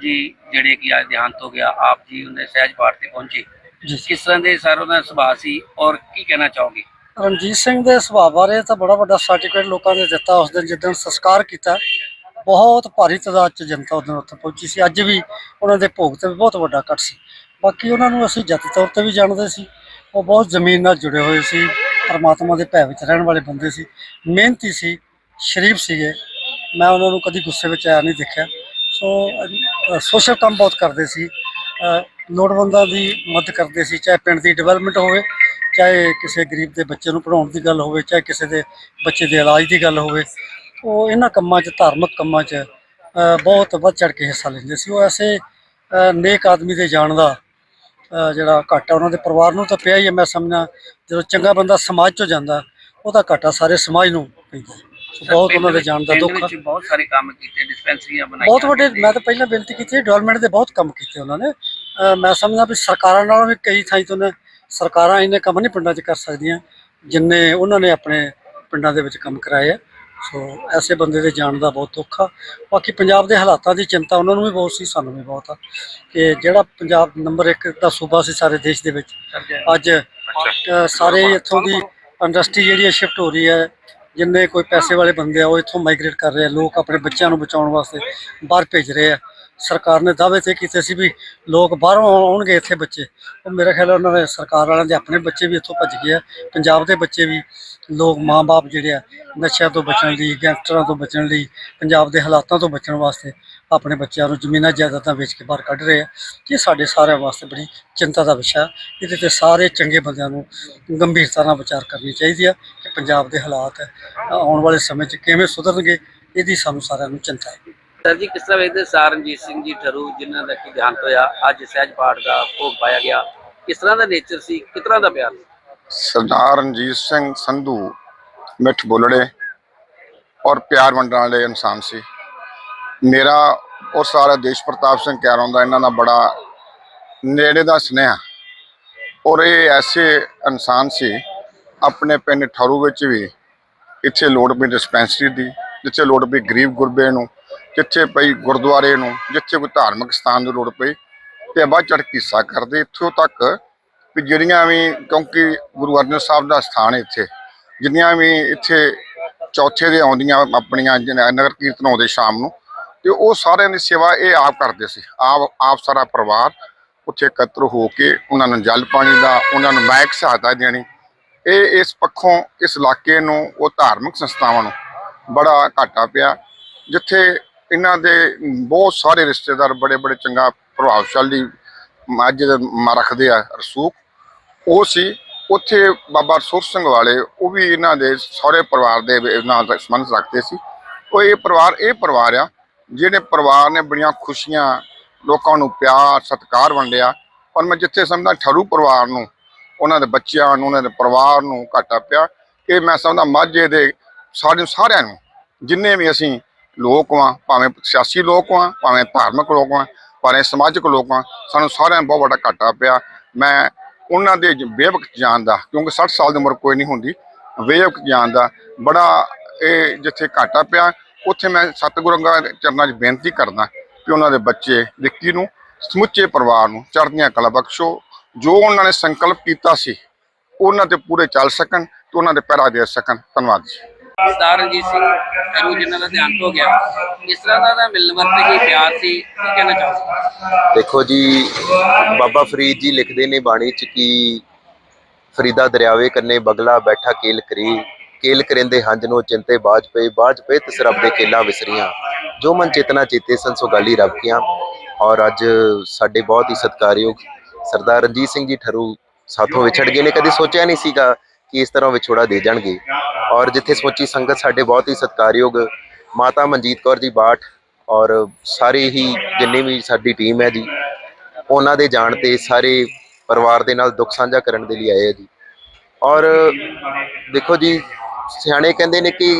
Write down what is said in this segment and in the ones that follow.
ਜਿਹੜੇ ਕਿ ਅੱਜ ਦੇਹਾਂਤ ਹੋ ਗਿਆ ਆਪ ਜੀ ਉਹਨੇ ਸਹਿਜ ਪਾਠ ਤੇ ਪਹੁੰਚੇ। ਜੀ। ਕਿਸ ਤਰ੍ਹਾਂ ਦੇ ਸਰ ਉਹਦਾ ਸੁਭਾਅ ਸੀ ਔਰ ਕੀ ਕਹਿਣਾ ਚਾਹੋਗੇ? ਰਣਜੀਤ ਸਿੰਘ ਦੇ ਸੁਭਾਅ ਬਾਰੇ ਤਾਂ ਬੜਾ ਵੱਡਾ ਸਰਟੀਫਿਕੇਟ ਲੋਕਾਂ ਨੇ ਦਿੱਤਾ ਉਸ ਦਿਨ ਜਿੱਦਣ ਸੰਸਕਾਰ ਕੀਤਾ। ਬਹੁਤ ਭਾਰੀ ਤਾਦਾਦ ਚ ਜਨਤਾ ਉਸ ਦਿਨ ਉੱਥੇ ਪਹੁੰਚੀ ਸੀ। ਅੱਜ ਵੀ ਉਹਨਾਂ ਦੇ ਭੋਗ ਤੇ ਬਹੁਤ ਵੱਡਾ ਇਕੱਠ ਸੀ। ਬਾਕੀ ਉਹਨਾਂ ਨੂੰ ਅਸੀਂ ਜੱਤ ਤੌਰ ਤੇ ਵੀ ਜਾਣਦੇ ਸੀ। ਉਹ ਬਹੁਤ ਜ਼ਮੀਨ ਨਾਲ ਜੁੜੇ ਹੋਏ ਸੀ। ਪਰਮਾਤਮਾ ਦੇ ਭੈ ਵਿੱਚ ਰਹਿਣ ਵਾਲੇ ਬੰਦੇ ਸੀ। ਮਿਹਨਤੀ ਸੀ ਸ਼ਰੀਫ ਸੀਗੇ। ਮੈਂ ਉਹਨਾਂ ਨੂੰ ਕਦੀ ਗੁੱਸੇ ਵਿੱਚ ਆਇਆ ਨਹੀਂ ਦੇਖਿਆ। ਸੋ ਸੋਸ਼ਲ ਕੰਮ ਬਹੁਤ ਕਰਦੇ ਸੀ। ਲੋੜਵੰਦਾਂ ਦੀ ਮਦਦ ਕਰਦੇ ਸੀ, ਚਾਹੇ ਪਿੰਡ ਦੀ ਡਿਵੈਲਪਮੈਂਟ ਹੋਵੇ, ਚਾਹੇ ਕਿਸੇ ਗਰੀਬ ਦੇ ਬੱਚੇ ਨੂੰ ਪੜ੍ਹਾਉਣ ਦੀ ਗੱਲ ਹੋਵੇ, ਚਾਹੇ ਕਿਸੇ ਦੇ ਬੱਚੇ ਦੇ ਇਲਾਜ ਦੀ ਗੱਲ ਹੋਵੇ। ਉਹ ਇਹਨਾਂ ਕੰਮਾਂ 'ਚ, ਧਾਰਮਿਕ ਕੰਮਾਂ 'ਚ ਬਹੁਤ ਵੱਧ ਚੜ ਕੇ ਹਿੱਸਾ ਲੈਂਦੇ ਸੀ। ਉਹ ਐਸੇ ਨੇਕ ਆਦਮੀ ਦੇ ਜਾਣ ਦਾ ਜਿਹੜਾ ਘਾਟਾ ਉਹਨਾਂ ਦੇ ਪਰਿਵਾਰ ਨੂੰ ਤਾਂ ਪਿਆ ਹੀ ਹੈ, ਮੈਂ ਸਮਝਣਾ ਜਦੋਂ ਚੰਗਾ ਬੰਦਾ ਸਮਾਜ 'ਚੋਂ ਜਾਂਦਾ, ਉਹਦਾ ਘਾਟਾ ਸਾਰੇ ਸਮਾਜ ਨੂੰ ਪੈਂਦਾ ਬਹੁਤ ਉਹਨਾਂ ਦੇ ਜਾਣ ਦਾ ਦੁੱਖ ਆ। ਬਹੁਤ ਸਾਰੇ ਕੰਮ ਕੀਤੇ ਡਿਸਪੈਂਸਰੀਆਂ ਬਣਾਈਆਂ ਬਹੁਤ ਵੱਡੇ ਮੈਂ ਤਾਂ ਪਹਿਲਾਂ ਬੇਨਤੀ ਕੀਤੀ ਹੈ ਡਿਵੈਲਪਮੈਂਟ ਦੇ ਬਹੁਤ ਕੰਮ ਕੀਤੇ ਉਹਨਾਂ ਨੇ। ਅਹ ਮੈਂ ਸਮਝਦਾ ਵੀ ਸਰਕਾਰਾਂ ਨਾਲੋਂ ਵੀ ਕਈ ਥਾਈਂ ਤੋਂ ਨੇ ਸਰਕਾਰਾਂ ਇੰਨੇ ਕੰਮ ਨਹੀਂ ਪਿੰਡਾਂ 'ਚ ਕਰ ਸਕਦੀਆਂ ਜਿੰਨੇ ਉਹਨਾਂ ਨੇ ਆਪਣੇ ਪਿੰਡਾਂ ਦੇ ਵਿੱਚ ਕੰਮ ਕਰਾਏ ਆ। ਸੋ ਐਸੇ ਬੰਦੇ ਦੇ ਜਾਣ ਦਾ ਬਹੁਤ ਦੁੱਖ ਆ ਬਾਕੀ ਪੰਜਾਬ ਦੇ ਹਾਲਾਤਾਂ ਦੀ ਚਿੰਤਾ ਉਹਨਾਂ ਨੂੰ ਵੀ ਬਹੁਤ ਸੀ ਸਾਨੂੰ ਵੀ ਬਹੁਤ ਆ। ਕਿ ਜਿਹੜਾ ਪੰਜਾਬ ਨੰਬਰ 1 ਦਾ ਸੂਬਾ ਸੀ ਸਾਰੇ ਦੇਸ਼ ਦੇ ਵਿੱਚ ਅੱਜ ਸਾਰੇ ਇੱਥੋਂ ਦੀ ਇੰਡਸਟਰੀ ਜਿਹੜੀ ਹੈ ਸ਼ਿਫਟ ਹੋ ਰਹੀ ਹੈ। ਜਿੰਨੇ ਕੋਈ ਪੈਸੇ ਵਾਲੇ ਬੰਦੇ ਆ, ਉਹ ਇੱਥੋਂ ਮਾਈਗ੍ਰੇਟ ਕਰ ਰਹੇ ਆ, ਲੋਕ ਆਪਣੇ ਬੱਚਿਆਂ ਨੂੰ ਬਚਾਉਣ ਵਾਸਤੇ ਬਾਹਰ ਭੇਜ ਰਹੇ ਆ। ਸਰਕਾਰ ਨੇ ਦਾਅਵੇ ਤੇ ਕੀਤੇ ਸੀ ਵੀ ਲੋਕ ਬਾਹਰੋਂ ਆਉਣਗੇ ਇੱਥੇ ਬੱਚੇ। ਉਹ ਮੇਰੇ ਖਿਆਲ ਉਹਨਾਂ ਦੇ ਸਰਕਾਰ ਵਾਲਿਆਂ ਦੇ ਆਪਣੇ ਬੱਚੇ ਵੀ ਇੱਥੋਂ ਭੱਜ ਗਏ ਆ। ਪੰਜਾਬ ਦੇ ਬੱਚੇ ਵੀ, ਲੋਕ ਮਾਂ-ਬਾਪ ਜਿਹੜੇ ਆ, ਨਸ਼ਿਆਂ ਤੋਂ ਬਚਣ ਲਈ, ਗੈਂਗਸਟਰਾਂ ਤੋਂ ਬਚਣ ਲਈ, ਪੰਜਾਬ ਦੇ ਹਾਲਾਤਾਂ ਤੋਂ ਬਚਣ ਵਾਸਤੇ ਆਪਣੇ ਬੱਚਿਆਂ ਨੂੰ ਜ਼ਮੀਨਾਂ ਜਾਇਦਾਦਾਂ ਵੇਚ ਕੇ ਬਾਹਰ ਕੱਢ ਰਹੇ ਆ। ਇਹ ਸਾਡੇ ਸਾਰਿਆਂ ਵਾਸਤੇ ਬੜੀ ਚਿੰਤਾ ਦਾ ਵਿਸ਼ਾ ਇਹਦੇ ਤੇ ਸਾਰੇ ਚੰਗੇ ਬੰਦਿਆਂ ਨੂੰ ਗੰਭੀਰਤਾ ਨਾਲ ਵਿਚਾਰ ਕਰਨੀ ਚਾਹੀਦੀ ਆ ਕਿ ਪੰਜਾਬ ਦੇ ਹਾਲਾਤ ਆਉਣ ਵਾਲੇ ਸਮੇਂ 'ਚ ਕਿਵੇਂ ਸੁਧਰਨਗੇ, ਇਹਦੀ ਸਾਨੂੰ ਸਾਰਿਆਂ ਨੂੰ ਚਿੰਤਾ ਹੈ। ਸਰ ਜੀ, ਕਿਸ ਤਰ੍ਹਾਂ ਵੇਖਦੇ ਸਾਰ ਰਣਜੀਤ ਸਿੰਘ ਜੀ ਠਰੂ, ਜਿਨ੍ਹਾਂ ਦਾ ਕੀ ਦੇਹਾਂਤ ਹੋਇਆ? ਅੱਜ ਸਹਿਜ ਪਾਠ ਦਾ ਭੋਗ ਪਾਇਆ ਗਿਆ। ਕਿਸ ਤਰ੍ਹਾਂ ਦਾ ਨੇਚਰ ਸੀ? ਕਿਸ ਤਰ੍ਹਾਂ ਦਾ ਪਿਆਰ ਸੀ? ਸਰਦਾਰ ਰਣਜੀਤ ਸਿੰਘ ਸੰਧੂ, ਮਿੱਠ ਬੋਲੜੇ ਔਰ ਪਿਆਰ ਵੰਡਣ ਵਾਲੇ ਇਨਸਾਨ ਸੀ। ਮੇਰਾ ਔਰ ਸਾਰਾ ਦੇਸ਼ ਪ੍ਰਤਾਪ ਸਿੰਘ ਕਹਿਰਾਂ ਦਾ ਇਹਨਾਂ ਦਾ ਬੜਾ ਨੇੜੇ ਦਾ ਸੁਨੇਹਾ। ਔਰ ਇਹ ਐਸੇ ਇਨਸਾਨ ਸੀ, ਆਪਣੇ ਪਿੰਡ ਠਰੂ ਵਿੱਚ ਵੀ ਇੱਥੇ ਲੋੜ ਪਈ ਡਿਸਪੈਂਸਰੀ ਦੀ, ਜਿੱਥੇ ਲੋੜ ਪਈ ਗਰੀਬ ਗੁਰਬੇ ਨੂੰ ਜਿੱਥੇ ਪਈ ਗੁਰਦੁਆਰੇ ਨੂੰ, ਜਿੱਥੇ ਕੋਈ ਧਾਰਮਿਕ ਸਥਾਨ ਦੀ ਲੋੜ ਪਈ ਤੇ ਵੱਧ ਚੜ੍ਹ ਕੇ ਹਿੱਸਾ ਕਰਦੇ। ਇੱਥੋਂ ਤੱਕ ਵੀ ਜਿਹੜੀਆਂ ਵੀ, ਕਿਉਂਕਿ ਗੁਰੂ ਅਰਜਨ ਸਾਹਿਬ ਦਾ ਸਥਾਨ ਇੱਥੇ, ਜਿੰਨੀਆਂ ਵੀ ਇੱਥੇ ਚੌਥੇ ਦੇ ਆਉਂਦੀਆਂ ਆਪਣੀਆਂ ਜਿਹਨਾਂ ਨਗਰ ਕੀਰਤਨ ਆਉਂਦੇ ਸ਼ਾਮ ਨੂੰ, ਤੇ ਉਹ ਸਾਰਿਆਂ ਦੀ ਸੇਵਾ ਇਹ ਆਪ ਕਰਦੇ ਸੀ। ਆਪ ਆਪ ਸਾਰਾ ਪਰਿਵਾਰ ਉੱਥੇ ਇਕੱਤਰ ਹੋ ਕੇ ਉਹਨਾਂ ਨੂੰ ਜਲ ਪਾਣੀ ਦਾ, ਉਹਨਾਂ ਨੂੰ ਮਾਇਕ ਸਹਾਇਤਾ ਦੇਣੀ। ਇਹ ਇਸ ਪੱਖੋਂ, ਇਸ ਇਲਾਕੇ ਨੂੰ, ਉਹ ਧਾਰਮਿਕ ਸੰਸਥਾਵਾਂ ਨੂੰ ਬੜਾ ਘਾਟਾ ਪਿਆ, ਜਿੱਥੇ ਇਹਨਾਂ ਦੇ ਬਹੁਤ ਸਾਰੇ ਰਿਸ਼ਤੇਦਾਰ ਬੜੇ ਬੜੇ ਚੰਗਾ ਪ੍ਰਭਾਵਸ਼ਾਲੀ ਮੱਝ ਰੱਖਦੇ ਆ ਰਸੂਖ। ਉਹ ਸੀ, ਉੱਥੇ ਬਾਬਾ ਸੁਰ ਸਿੰਘ ਵਾਲੇ, ਉਹ ਵੀ ਇਹਨਾਂ ਦੇ ਸਹੁਰੇ ਪਰਿਵਾਰ ਦੇ ਨਾਲ ਦਾ ਸੰਬੰਧ ਰੱਖਦੇ ਸੀ। ਉਹ ਇਹ ਪਰਿਵਾਰ ਇਹ ਪਰਿਵਾਰ ਆ ਜਿਹੜੇ ਪਰਿਵਾਰ ਨੇ ਬੜੀਆਂ ਖੁਸ਼ੀਆਂ, ਲੋਕਾਂ ਨੂੰ ਪਿਆਰ, ਸਤਿਕਾਰ ਵੰਡਿਆ। ਪਰ ਮੈਂ ਜਿੱਥੇ ਸਮਝਦਾ ਠਰੂ ਪਰਿਵਾਰ ਨੂੰ, ਉਹਨਾਂ ਦੇ ਬੱਚਿਆਂ ਨੂੰ, ਉਹਨਾਂ ਦੇ ਪਰਿਵਾਰ ਨੂੰ ਘਾਟਾ ਪਿਆ। ਇਹ ਮੈਂ ਸਮਝਦਾ ਮਾਝੇ ਦੇ ਸਾਡੇ ਸਾਰਿਆਂ ਨੂੰ, ਜਿੰਨੇ ਵੀ ਅਸੀਂ ਲੋਕ ਵਾਂ, ਭਾਵੇਂ ਸਿਆਸੀ ਲੋਕ ਵਾਂ, ਭਾਵੇਂ ਧਾਰਮਿਕ ਲੋਕ ਵਾਂ, ਭਾਵੇਂ ਸਮਾਜਿਕ ਲੋਕ ਵਾਂ, ਸਾਨੂੰ ਸਾਰਿਆਂ ਨੂੰ ਬਹੁਤ ਵੱਡਾ ਘਾਟਾ ਪਿਆ। ਮੈਂ ਉਹਨਾਂ ਦੇ ਜ- ਬੇਵਕਤ ਜਾਣ ਦਾ, ਕਿਉਂਕਿ 60 ਸਾਲ ਦੀ ਉਮਰ ਕੋਈ ਨਹੀਂ ਹੁੰਦੀ ਬੇਵਕਤ ਜਾਣ ਦਾ ਬੜਾ ਇਹ ਜਿੱਥੇ ਘਾਟਾ ਪਿਆ, ਉੱਥੇ ਮੈਂ ਸਤਿਗੁਰਾਂ ਦੇ ਚਰਨਾਂ 'ਚ ਬੇਨਤੀ ਕਰਦਾ ਕਿ ਉਹਨਾਂ ਦੇ ਬੱਚੇ, ਵਿੱਕੀ ਨੂੰ, ਸਮੁੱਚੇ ਪਰਿਵਾਰ ਨੂੰ ਚੜ੍ਹਦੀਆਂ ਕਲਾ ਬਖਸ਼ੋ। ਜੋ ਉਹਨਾਂ ਨੇ ਸੰਕਲਪ ਕੀਤਾ ਸੀ, ਉਹਨਾਂ ਤੇ ਪੂਰੇ ਚੱਲ ਸਕਣ ਤੇ ਉਹਨਾਂ ਦੇ ਪਹਿਰਾ ਦੇ ਸਕਣ। ਧੰਨਵਾਦ ਜੀ। ਸਰਦਾਰ ਰਣਜੀਤ ਸਿੰਘ ਠਰੂ ਜਿਨ੍ਹਾਂ ਦਾ ਦੇਹਾਂਤ ਹੋ ਗਿਆ। ਇਸ ਤਰ੍ਹਾਂ ਦਾ ਦਾ ਮਿਲਣ ਵਰਤੇ ਪਿਆਰ ਸੀ, ਕੀ ਕਹਿਣਾ ਚਾਹੋਗੇ? ਦੇਖੋ ਜੀ, ਬਾਬਾ ਫਰੀਦ ਜੀ ਲਿਖਦੇ ਨੇ ਬਾਣੀ ਚ ਕਿ ਫਰੀਦਾ ਦਰਿਆਵੇ ਕੰਨੇ ਬਗਲਾ ਬੈਠਾ ਕੇਲ ਕਰੀ, ਕੇਲ ਕਰਿੰਦੇ ਹੰਜ ਨੂੰ ਚਿੰਤੇ ਬਾਜ ਪਏ ਬਾਜ ਪਏ ਤਿਸ ਰੱਬ ਦੇ ਕੇਲਾ ਵਿਸਰੀਆਂ। ਜੋ ਮਨ ਚੇਤਨਾ ਚੇਤੇ ਸੰ ਸੋ ਗਾਲੀ ਰੱਬ ਕੀਆਂ। ਔਰ ਅੱਜ ਸਾਡੇ ਬਹੁਤ ਹੀ ਸਤਿਕਾਰਯੋਗ ਸਰਦਾਰ ਰਣਜੀਤ ਸਿੰਘ ਜੀ ਠਰੂ ਸਾਥੋਂ ਵਿਛੜ ਗਏ ਨੇ, ਕਦੇ ਸੋਚਿਆ ਨਹੀਂ ਸੀਗਾ ਕਿ ਇਸ ਤਰ੍ਹਾਂ ਵਿਛੋੜਾ ਦੇ ਜਾਣਗੇ। ਔਰ ਜਿੱਥੇ ਸਮੁੱਚੀ ਸੰਗਤ ਸਾਡੇ ਬਹੁਤ ਹੀ ਸਤਿਕਾਰਯੋਗ ਮਾਤਾ ਮਨਜੀਤ ਕੌਰ ਜੀ ਬਾਠ ਔਰ ਸਾਰੇ ਹੀ ਜਿੰਨੀ ਵੀ ਸਾਡੀ ਟੀਮ ਹੈ ਜੀ, ਉਹਨਾਂ ਦੇ ਜਾਣ ਤੇ ਸਾਰੇ ਪਰਿਵਾਰ ਦੇ ਨਾਲ ਦੁੱਖ ਸਾਂਝਾ ਕਰਨ ਦੇ ਲਈ ਆਏ ਆ ਜੀ। ਔਰ ਦੇਖੋ ਜੀ, ਸਿਆਣੇ ਕਹਿੰਦੇ ਨੇ ਕਿ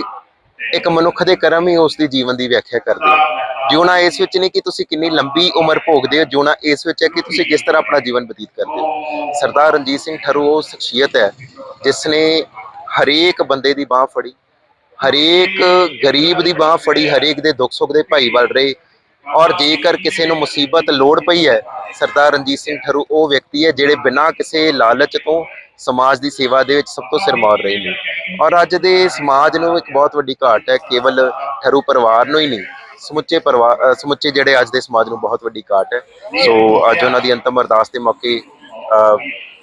ਇੱਕ ਮਨੁੱਖ ਦੇ ਕਰਮ ਹੀ ਉਸ ਦੀ ਜੀਵਨ ਦੀ ਵਿਆਖਿਆ ਕਰਦੇ ਆ। ਜਿਉਣਾ ਇਸ ਵਿੱਚ ਨਹੀਂ ਕਿ ਤੁਸੀਂ ਕਿੰਨੀ ਲੰਬੀ ਉਮਰ ਭੋਗਦੇ ਹੋ, ਜਿਉਣਾ ਇਸ ਵਿੱਚ ਹੈ ਕਿ ਤੁਸੀਂ ਕਿਸ ਤਰ੍ਹਾਂ ਆਪਣਾ ਜੀਵਨ ਬਤੀਤ ਕਰਦੇ ਹੋ। ਸਰਦਾਰ ਰਣਜੀਤ ਸਿੰਘ ਠਰੂ, ਉਹ ਸ਼ਖਸੀਅਤ ਹੈ ਜਿਸ ਨੇ ਹਰੇਕ ਬੰਦੇ ਦੀ ਬਾਹ ਫੜੀ, ਹਰੇਕ ਗਰੀਬ ਦੀ ਬਾਹ ਫੜੀ, ਹਰੇਕ ਦੇ ਦੁੱਖ ਸੁੱਖ ਦੇ ਭਾਈ ਵੱਲ ਰਹੇ, ਔਰ ਜੇਕਰ ਕਿਸੇ ਨੂੰ ਮੁਸੀਬਤ ਲੋੜ ਪਈ ਹੈ, ਸਰਦਾਰ ਰਣਜੀਤ ਸਿੰਘ ਠਰੂ ਉਹ ਵਿਅਕਤੀ ਹੈ ਜਿਹੜੇ ਬਿਨਾਂ ਕਿਸੇ ਲਾਲਚ ਤੋਂ ਸਮਾਜ ਦੀ ਸੇਵਾ ਦੇ ਵਿੱਚ ਸਭ ਤੋਂ ਸਿਰਮੌਰ ਰਹੇ ਨੇ। ਔਰ ਅੱਜ ਦੇ ਸਮਾਜ ਨੂੰ ਇੱਕ ਬਹੁਤ ਵੱਡੀ ਘਾਟ ਹੈ, ਕੇਵਲ ਠਰੂ ਪਰਿਵਾਰ ਨੂੰ ਹੀ ਨਹੀਂ ਸਮੁੱਚੇ ਪਰਿਵਾਰ ਸਮੁੱਚੇ ਜਿਹੜੇ ਅੱਜ ਦੇ ਸਮਾਜ ਨੂੰ ਬਹੁਤ ਵੱਡੀ ਘਾਟ ਹੈ। ਸੋ ਅੱਜ ਉਹਨਾਂ ਦੀ ਅੰਤਮ ਅਰਦਾਸ ਦੇ ਮੌਕੇ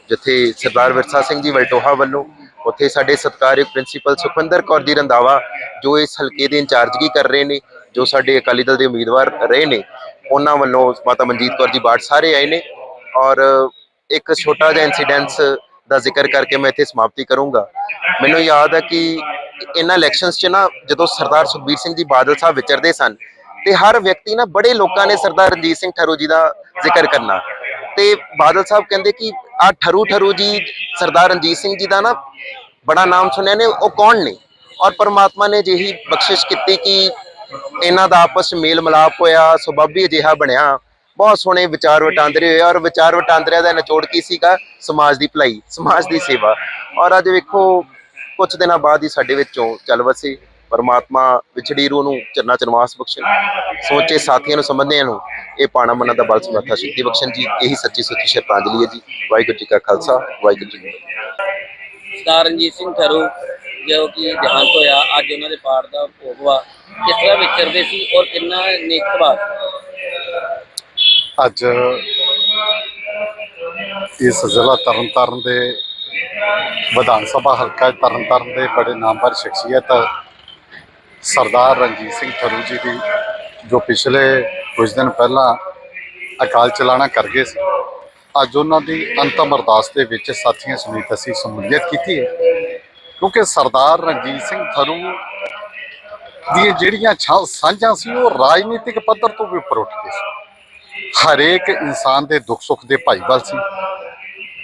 ਜਿੱਥੇ ਸਰਦਾਰ ਵਿਰਸਾ ਸਿੰਘ ਜੀ ਵਲਟੋਹਾ ਵੱਲੋਂ ਉੱਥੇ ਸਾਡੇ ਸਤਿਕਾਰਯੋਗ ਪ੍ਰਿੰਸੀਪਲ ਸੁਖਵਿੰਦਰ ਕੌਰ ਜੀ ਰੰਧਾਵਾ, ਜੋ ਇਸ ਹਲਕੇ ਦੇ ਇੰਚਾਰਜਗੀ ਕਰ ਰਹੇ ਨੇ, ਜੋ ਸਾਡੇ ਅਕਾਲੀ ਦਲ ਦੇ ਉਮੀਦਵਾਰ ਰਹੇ ਨੇ, ਉਹਨਾਂ ਵੱਲੋਂ ਮਾਤਾ ਮਨਜੀਤ ਕੌਰ ਜੀ ਬਾੜ ਸਾਰੇ ਆਏ ਨੇ ਔਰ ਇੱਕ ਛੋਟਾ ਜਿਹਾ ਇਨਸੀਡੈਂਸ ਦਾ ਜ਼ਿਕਰ ਕਰਕੇ ਮੈਂ ਇੱਥੇ ਸਮਾਪਤੀ ਕਰੂੰਗਾ। ਮੈਨੂੰ ਯਾਦ ਹੈ ਕਿ ਇਹਨਾਂ ਇਲੈਕਸ਼ਨਸ 'ਚ ਨਾ ਜਦੋਂ ਸਰਦਾਰ ਸੁਖਬੀਰ ਸਿੰਘ ਜੀ ਬਾਦਲ ਸਾਹਿਬ ਵਿਚਰਦੇ ਸਨ ਤੇ ਹਰ ਵਿਅਕਤੀ ਨਾ ਬੜੇ ਲੋਕਾਂ ਨੇ ਸਰਦਾਰ ਰਣਜੀਤ ਸਿੰਘ ਠਰੂ ਜੀ ਦਾ ਜ਼ਿਕਰ ਕਰਨਾ। ਤੇ ਬਾਦਲ ਸਾਹਿਬ ਕਹਿੰਦੇ ਕਿ ਆ ਠਰੂ ਠਰੂ ਜੀ ਸਰਦਾਰ ਰਣਜੀਤ ਸਿੰਘ ਜੀ ਦਾ ਨਾ ਬੜਾ ਨਾਮ ਸੁਣਿਆ ਨੇ ਉਹ ਕੌਣ ਨੇ? ਔਰ ਪਰਮਾਤਮਾ ਨੇ ਜਿਹੀ ਬਖਸ਼ਿਸ਼ ਕੀਤੀ ਕਿ ਇਹਨਾਂ ਦਾ ਆਪਸ ਮੇਲ ਮਿਲਾਪ ਹੋਇਆ ਸੁਭਾਵੀ ਅਜਿਹਾ ਬਣਿਆ। ਬਹੁਤ ਸੋਹਣੇ ਵਿਚਾਰ ਵਟਾਂਦਰੇ ਹੋਏ ਔਰ ਵਿਚਾਰ ਵਟਾਂਦਰਿਆਂ ਦਾ ਨਿਚੋੜ ਕੀ ਸੀਗਾ? ਸਮਾਜ ਦੀ ਭਲਾਈ, ਸਮਾਜ ਦੀ ਸੇਵਾ। ਔਰ ਅੱਜ ਵੇਖੋ ਕੁਝ ਦਿਨਾਂ ਬਾਅਦ ਹੀ ਸਾਡੇ ਵਿੱਚੋਂ ਚੱਲ ਵਸੇ ਪਰਮਾਤਮਾ ਵਿਛੜੀ ਰੂਹ ਨੂੰ ਚਰਨਾ ਚਰਵਾਸ ਬਖਸ਼ਣ। ਸੋਚੇ ਸਾਥੀਆਂ ਨੂੰ, ਸੰਬੰਧਿਆਂ ਨੂੰ ਇਹ ਪਾਣਾ ਮਨਾਂ ਦਾ ਬਲ ਸਮਰਥਾ ਸ਼ਕਤੀ ਬਖਸ਼ਣ ਜੀ। ਇਹੀ ਸੱਚੀ ਸੁੱਚੀ ਸ਼ਰਧਾਂਜਲੀ ਹੈ ਜੀ। ਵਾਹਿਗੁਰੂ ਜੀ ਕਾ ਖਾਲਸਾ, ਵਾਹਿਗੁਰੂ ਜੀ ਕੀ ਸਰਦਾਰ ਰਣਜੀਤ ਸਿੰਘ ਠਰੂ ਜੋ ਕਿ ਜਹਾਂਤ ਹੋਇਆ, ਅੱਜ ਉਹਨਾਂ ਦੇ ਪਾਠ ਦਾ ਭੋਗ ਵਾ। ਕਿਸ ਤਰ੍ਹਾਂ ਵਿਚਰਦੇ ਸੀ ਔਰ ਕਿੰਨਾ ਨੇਕ ਸੁਭਾਅ ਅੱਜ ਇਸ ਜ਼ਿਲ੍ਹਾ ਤਰਨਤਾਰਨ ਦੇ ਵਿਧਾਨ ਸਭਾ ਹਲਕਾ ਤਰਨਤਾਰਨ ਦੇ ਬੜੇ ਨਾਮਵਰ ਸ਼ਖਸੀਅਤ ਸਰਦਾਰ ਰਣਜੀਤ ਸਿੰਘ ਥਰੂ ਜੀ ਦੀ, ਜੋ ਪਿਛਲੇ ਕੁਝ ਦਿਨ ਪਹਿਲਾਂ ਅਕਾਲ ਚਲਾਣਾ ਕਰ ਗਏ ਸੀ। ਅੱਜ ਉਹਨਾਂ ਦੀ ਅੰਤਮ ਅਰਦਾਸ ਦੇ ਵਿੱਚ ਸਾਥੀਆਂ ਸਮੇਤ ਅਸੀਂ ਸ਼ਮੂਲੀਅਤ ਕੀਤੀ ਹੈ। ਕਿਉਂਕਿ ਸਰਦਾਰ ਰਣਜੀਤ ਸਿੰਘ ਥਰੂ ਦੀਆਂ ਜਿਹੜੀਆਂ ਛਾਂ- ਸਾਂਝਾਂ ਸੀ, ਉਹ ਰਾਜਨੀਤਿਕ ਪੱਧਰ ਤੋਂ ਵੀ ਉੱਪਰ ਉੱਠ ਗਏ ਸੀ। ਹਰੇਕ ਇਨਸਾਨ ਦੇ ਦੁੱਖ ਸੁੱਖ ਦੇ ਭਾਈਵਾਲ ਸੀ।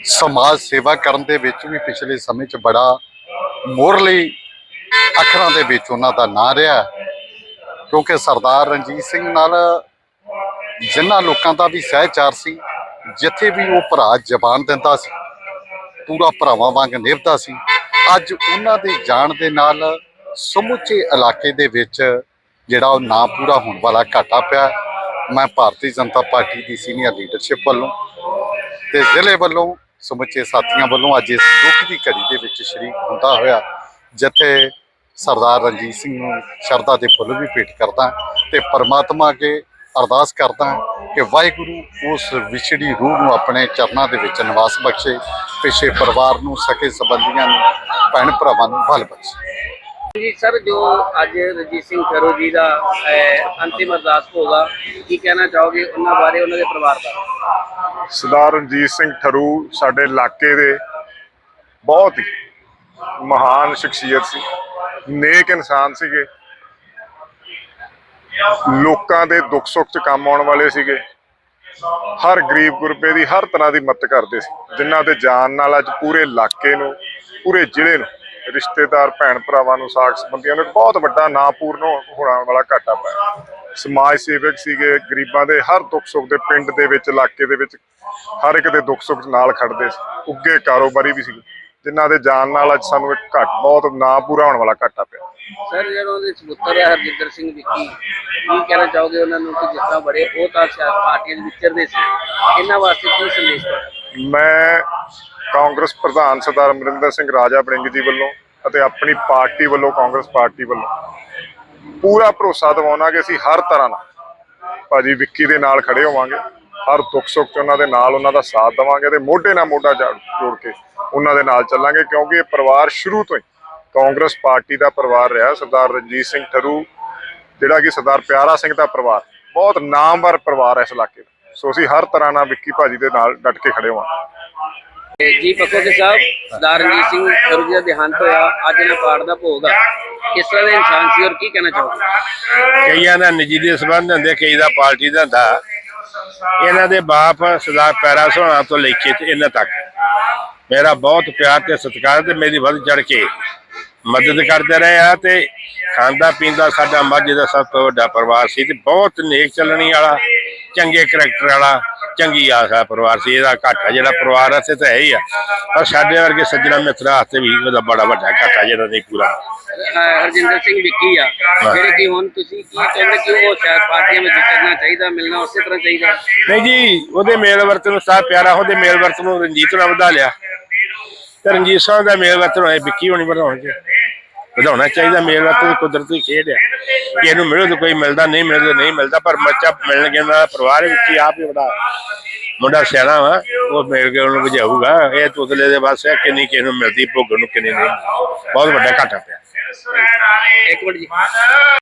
ਸਮਾਜ ਸੇਵਾ ਕਰਨ ਦੇ ਵਿੱਚ ਵੀ ਪਿਛਲੇ ਸਮੇਂ 'ਚ ਬੜਾ ਮੋਰਲੀ ਅੱਖਰਾਂ ਦੇ ਵਿੱਚ ਉਹਨਾਂ ਦਾ ਨਾਂ ਰਿਹਾ ਕਿਉਂਕਿ ਸਰਦਾਰ ਰਣਜੀਤ ਸਿੰਘ ਨਾਲ ਜਿਨ੍ਹਾਂ ਲੋਕਾਂ ਦਾ ਵੀ ਸਹਿਚਾਰ ਸੀ, ਜਿੱਥੇ ਵੀ ਉਹ ਭਰਾ ਜ਼ਬਾਨ ਦਿੰਦਾ ਸੀ, ਪੂਰਾ ਭਰਾਵਾਂ ਵਾਂਗ ਨਿਭਦਾ ਸੀ, ਅੱਜ ਉਹਨਾਂ ਦੇ ਜਾਣ ਦੇ ਨਾਲ ਸਮੁੱਚੇ ਇਲਾਕੇ ਦੇ ਵਿੱਚ ਜਿਹੜਾ ਉਹ ਨਾਂ ਪੂਰਾ ਹੋਣ ਵਾਲਾ ਘਾਟਾ ਪਿਆ ਮੈਂ ਭਾਰਤੀ ਜਨਤਾ ਪਾਰਟੀ ਦੀ ਸੀਨੀਅਰ ਲੀਡਰਸ਼ਿਪ ਵੱਲੋਂ ਤੇ ਜ਼ਿਲ੍ਹੇ ਵੱਲੋਂ ਸਮੁੱਚੇ ਸਾਥੀਆਂ ਵੱਲੋਂ ਅੱਜ ਇਸ ਦੁੱਖ ਦੀ ਘੜੀ ਦੇ ਵਿੱਚ ਸ਼ਰੀਕ ਹੁੰਦਾ ਹੋਇਆ ਜਿੱਥੇ ਸਰਦਾਰ ਰਣਜੀਤ ਸਿੰਘ ਨੂੰ ਸ਼ਰਧਾ ਦੇ ਫੁੱਲ ਵੀ ਭੇਟ ਕਰਦਾ ਤੇ ਪਰਮਾਤਮਾ ਅੱਗੇ ਅਰਦਾਸ ਕਰਦਾ ਕਿ ਵਾਹਿਗੁਰੂ ਉਸ ਵਿਛੜੀ ਰੂਹ ਨੂੰ ਆਪਣੇ ਚਰਨਾਂ ਦੇ ਵਿੱਚ ਨਿਵਾਸ ਬਖਸ਼ੇ ਪਿਛੇ ਪਰਿਵਾਰ ਨੂੰ, ਸਕੇ ਸੰਬੰਧੀਆਂ ਨੂੰ, ਭੈਣ ਭਰਾਵਾਂ ਨੂੰ ਬਲ ਬਖਸ਼ੇ। ਜੀ ਸਰ, ਜੋ ਅੱਜ ਰਣਜੀਤ ਸਿੰਘ ਠਰੂ ਜੀ ਦਾ ਅੰਤਿਮ ਅਰਦਾਸ ਹੋਗਾ ਕੀ ਕਹਿਣਾ ਚਾਹੋਗੇ ਉਹਨਾਂ ਬਾਰੇ, ਉਹਨਾਂ ਦੇ ਪਰਿਵਾਰ ਬਾਰੇ? ਸਰਦਾਰ ਰਣਜੀਤ ਸਿੰਘ ਠਰੂ ਸਾਡੇ ਇਲਾਕੇ ਦੇ ਬਹੁਤ ਹੀ ਮਹਾਨ ਸ਼ਖਸੀਅਤ ਸੀ, ਨੇਕ ਇਨਸਾਨ ਸੀਗੇ। ਲੋਕਾਂ ਦੇ ਦੁੱਖ ਸੁੱਖ 'ਚ ਕੰਮ ਆਉਣ ਵਾਲੇ ਸੀਗੇ। ਹਰ ਗਰੀਬ ਗੁਰਬੇ ਦੀ ਹਰ ਤਰ੍ਹਾਂ ਦੀ ਮਦਦ ਕਰਦੇ ਸੀ, ਜਿਨ੍ਹਾਂ ਦੇ ਜਾਨ ਨਾਲ ਅੱਜ ਪੂਰੇ ਇਲਾਕੇ ਨੂੰ, ਪੂਰੇ ਜ਼ਿਲ੍ਹੇ ਨੂੰ ਰਿਸ਼ਤੇਦਾਰ, ਭੈਣ ਭਰਾਵਾਂ ਨੂੰ ਸਾਖ ਸੰਬੰਧੀਆਂ ਨੂੰ ਬਹੁਤ ਵੱਡਾ ਨਾਂ ਪੂਰਨ ਹੋਣ ਵਾਲਾ ਘਾਟਾ ਪਿਆ। ਸਮਾਜ ਸੇਵਕ ਸੀਗੇ, ਗਰੀਬਾਂ ਦੇ ਹਰ ਦੁੱਖ ਸੁੱਖ ਦੇ ਪਿੰਡ ਦੇ ਵਿੱਚ, ਇਲਾਕੇ ਦੇ ਵਿੱਚ, ਹਰ ਇੱਕ ਦੇ ਦੁੱਖ ਸੁੱਖ ਨਾਲ ਖੜਦੇ ਸੀ। ਉੱਗੇ ਕਾਰੋਬਾਰੀ ਵੀ ਸੀ ਜਿਨ੍ਹਾਂ ਦੇ ਜਾਨ ਨਾਲ ਅੱਜ ਸਾਨੂੰ ਇੱਕ ਘੱਟ, ਬਹੁਤ ਨਾਂ ਪੂਰਾ ਹੋਣ ਵਾਲਾ ਘਾਟਾ ਪਿਆ। ਸਰ, ਜਿਹੜਾ ਉਹਦੇ ਸਪੁੱਤਰ ਹੈ ਹਰਜਿੰਦਰ ਸਿੰਘ ਵਿੱਕੀ ਕੀ ਕਹਿਣਾ ਚਾਹੋਗੇ ਉਹਨਾਂ ਨੂੰ ਕਿ ਜਿਸ ਤਰ੍ਹਾਂ ਬੜੇ ਉਹ ਤਾਂ ਸਿਆਸਤ ਪਾਰਟੀਆਂ ਦੇ ਵਿਚਰਦੇ ਸੀ। ਇਹਨਾਂ ਵਾਸਤੇ ਕੀ ਸੰਦੇਸ਼ ਤੁਹਾਡਾ ਮੈਂ ਕਾਂਗਰਸ ਪ੍ਰਧਾਨ ਸਰਦਾਰ ਅਮਰਿੰਦਰ ਸਿੰਘ ਰਾਜਾ ਵੜਿੰਗ ਜੀ ਵੱਲੋਂ ਅਤੇ ਆਪਣੀ ਪਾਰਟੀ ਵੱਲੋਂ, ਕਾਂਗਰਸ ਪਾਰਟੀ ਵੱਲੋਂ ਪੂਰਾ ਭਰੋਸਾ ਦਿਵਾਉਣਾ ਕਿ ਅਸੀਂ ਹਰ ਤਰ੍ਹਾਂ ਨਾਲ ਭਾਜੀ ਵਿੱਕੀ ਦੇ ਨਾਲ ਖੜੇ ਹੋਵਾਂਗੇ, ਹਰ ਦੁੱਖ ਸੁੱਖ 'ਚ ਉਹਨਾਂ ਦੇ ਨਾਲ ਉਹਨਾਂ ਦਾ ਸਾਥ ਦੇਵਾਂਗੇ ਤੇ ਮੋਢੇ ਨਾਲ ਮੋਢਾ ਜੋੜ ਕੇ ਉਹਨਾਂ ਦੇ ਨਾਲ ਚੱਲਾਂਗੇ ਕਿਉਂਕਿ ਇਹ ਪਰਿਵਾਰ ਸ਼ੁਰੂ ਤੋਂ ਹੀ ਕਾਂਗਰਸ ਪਾਰਟੀ ਦਾ ਪਰਿਵਾਰ ਰਿਹਾ, ਸਰਦਾਰ ਰਣਜੀਤ ਸਿੰਘ ਠਰੂ ਜਿਹੜਾ ਕਿ ਸਰਦਾਰ ਪਿਆਰਾ ਸਿੰਘ ਦਾ ਪਰਿਵਾਰ, ਬਹੁਤ ਨਾਮਵਰ ਪਰਿਵਾਰ ਹੈ ਇਸ ਇਲਾਕੇ ਦਾ। ਸੋ ਅਸੀਂ ਹਰ ਤਰ੍ਹਾਂ ਨਾਲ ਵਿੱਕੀ ਭਾਜੀ ਦੇ ਨਾਲ ਡਟ ਕੇ ਖੜੇ ਤੇ ਜੀ ਪੱਕੋਕੇ ਸਾਹਿਬ ਸਰਦਾਰ ਰਣਜੀਤ ਸਿੰਘ ਠਰੂ ਜੀ ਦਾ ਦੇਹਾਂਤ ਹੋਇਆ ਅੱਜ ਇਹਨਾਂ ਪਾਠ ਦਾ ਭੋਗ ਆ। ਕਿਸ ਤਰ੍ਹਾਂ ਦੇ ਇਨਸਾਨ ਸੀ ਔਰ ਕੀ ਕਹਿਣਾ ਚਾਹੋਗੇ? ਕਈਆਂ ਦਾ ਨਿੱਜੀ ਦੇ ਸੰਬੰਧ ਹੁੰਦੇ ਕਈ ਦਾ ਪਾਰਟੀ ਦਾ ਹੁੰਦਾ। ਇਹਨਾਂ ਦੇ ਬਾਪ ਸਰਦਾਰ ਪੈਰਾ ਸੋਹਣਾ ਤੋਂ ਲੈ ਕੇ ਇਹਨਾਂ ਤੱਕ। ਮੇਰਾ ਬਹੁਤ ਪਿਆਰ ਤੇ ਸਤਿਕਾਰ ਤੇ ਮੇਰੀ ਵੱਧ ਚੜ ਕੇ ਮਦਦ ਕਰਦੇ ਰਹੇ ਆ ਤੇ ਖਾਂਦਾ ਪੀਂਦਾ ਸਾਡਾ ਮਾਝੇ ਦਾ ਸਭ ਤੋਂ ਵੱਡਾ ਪਰਿਵਾਰ ਸੀ ਤੇ ਬਹੁਤ ਨੇਕ ਚੱਲਣੀ ਵਾਲਾ ਚੰਗੇ ਕਰੈਕਟਰ ਵਾਲਾ ਚੰਗੀ ਆਸਾ ਪਰਿਵਾਰ ਸੀ ਇਹਦਾ ਘਾਟਾ ਜਿਹੜਾ ਪਰਿਵਾਰ ਇੱਥੇ ਤਾਂ ਹੈ ਹੀ ਆ। ਪਰ ਸਾਡੇ ਵਰਗੇ ਸੱਜਣਾ ਮਿੱਤਰਾਂ ਹੱਥੇ ਵੀ ਉਹਦਾ ਬੜਾ ਵੱਡਾ ਘਾਟਾ ਜਿਹੜਾ ਨਹੀਂ ਪੂਰਾ। ਹਰਜਿੰਦਰ ਸਿੰਘ ਵਿੱਕੀ ਆ। ਜਿਹੜੇ ਕਿ ਹੁਣ ਤੁਸੀਂ ਕੀ ਕਹਿੰਦੇ ਕਿ ਉਹ ਸ਼ਾਇਦ ਪਾਰਟੀਆਂ ਵਿੱਚ ਕਰਨਾ ਚਾਹੀਦਾ ਮਿਲਣਾ ਉਸੇ ਤਰ੍ਹਾਂ ਚਾਹੀਦਾ। ਨਹੀਂ ਜੀ ਉਹਦੇ ਮੇਲ ਵਰਤਨ ਨੂੰ ਸਾਹ ਪਿਆਰਾ ਉਹਦੇ ਮੇਲ ਵਰਤਨ ਨੂੰ ਰਣਜੀਤ ਨਾਲ ਵਧਾ ਲਿਆ। ਤੇ ਰਣਜੀਤ ਸਾਹਿਬ ਦਾ ਮੇਲ ਵਰਤਨ ਹੋਏ ਵਿੱਕੀ ਹੋਣੀ ਵਧਾਉਣ ਚ ਵਧਾਉਣਾ ਚਾਹੀਦਾ ਮੇਲ ਵਰਤਨ ਕੁਦਰਤੀ ਖੇਡ ਹੈ ਕਿ ਇਹਨੂੰ ਮਿਲੋ ਤਾਂ ਕੋਈ ਮਿਲਦਾ, ਨਹੀਂ ਮਿਲਦਾ ਤਾਂ ਨਹੀਂ ਮਿਲਦਾ, ਪਰ ਬੱਚਾ ਮਿਲਣ ਗਿਆ ਦਾ ਪਰਿਵਾਰ ਵਿੱਚ ਹੀ ਆਪ ਹੀ ਬੜਾ ਮੁੰਡਾ ਸਿਆਣਾ ਵਾ, ਉਹ ਮਿਲ ਕੇ ਉਹਨੂੰ ਬੁਝਾਊਗਾ। ਇਹ ਤੁਤਲੇ ਦੇ ਬਸ ਹੈ ਕਿੰਨੀ ਕਿਸੇ ਨੂੰ ਮਿਲਦੀ ਭੋਗਣ ਨੂੰ ਕਿੰਨੀ ਨਹੀਂ। ਬਹੁਤ ਵੱਡਾ ਘਾਟਾ ਪਿਆ। ਇੱਕ ਮਿੰਟ ਜੀ।